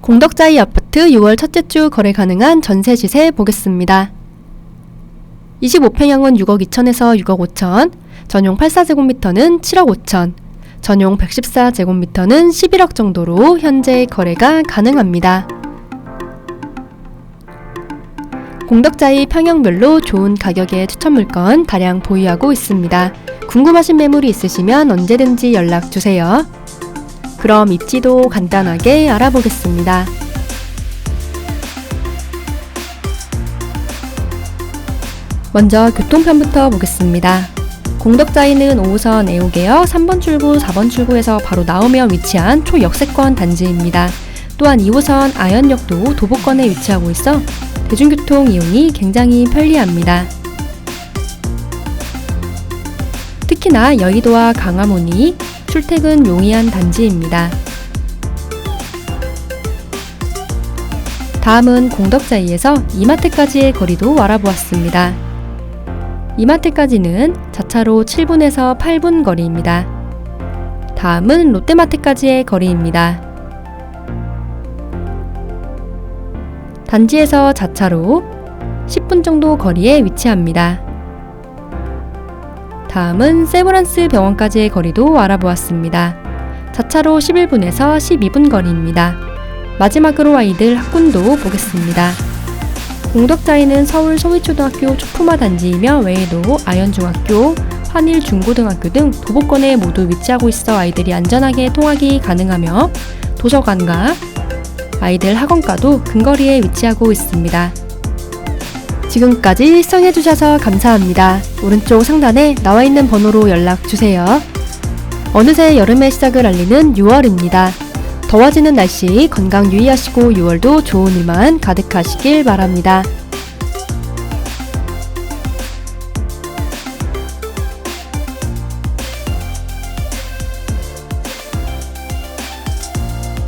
공덕자이 아파트 6월 첫째 주 거래 가능한 전세 시세 보겠습니다. 25평형은 6억 2천에서 6억 5천, 전용 84제곱미터는 7억 5천, 전용 114제곱미터는 11억 정도로 현재 거래가 가능합니다. 공덕자이 평형별로 좋은 가격의 추천 물건 다량 보유하고 있습니다. 궁금하신 매물이 있으시면 언제든지 연락 주세요. 그럼 입지도 간단하게 알아보겠습니다. 먼저 교통편부터 보겠습니다. 공덕자이는 5호선 애호개역 3번 출구, 4번 출구에서 바로 나오면 위치한 초역세권 단지입니다. 또한 2호선 아현역도 도보권에 위치하고 있어 대중교통 이용이 굉장히 편리합니다. 특히나 여의도와 강화문이 출퇴근 용이한 단지입니다. 다음은 공덕자이에서 이마트까지의 거리도 알아보았습니다. 이마트까지는 자차로 7분에서 8분 거리입니다. 다음은 롯데마트까지의 거리입니다. 단지에서 자차로 10분 정도 거리에 위치합니다. 다음은 세브란스 병원까지의 거리도 알아보았습니다. 자차로 11분에서 12분 거리입니다. 마지막으로 아이들 학군도 보겠습니다. 공덕자이는 서울 소위초등학교 초품화 단지이며 외에도 아현중학교, 환일중고등학교 등 도보권에 모두 위치하고 있어 아이들이 안전하게 통학이 가능하며 도서관과 아이들 학원과도 근거리에 위치하고 있습니다. 지금까지 시청해주셔서 감사합니다. 오른쪽 상단에 나와 있는 번호로 연락주세요. 어느새 여름의 시작을 알리는 6월입니다. 더워지는 날씨 건강 유의하시고 6월도 좋은 일만 가득하시길 바랍니다.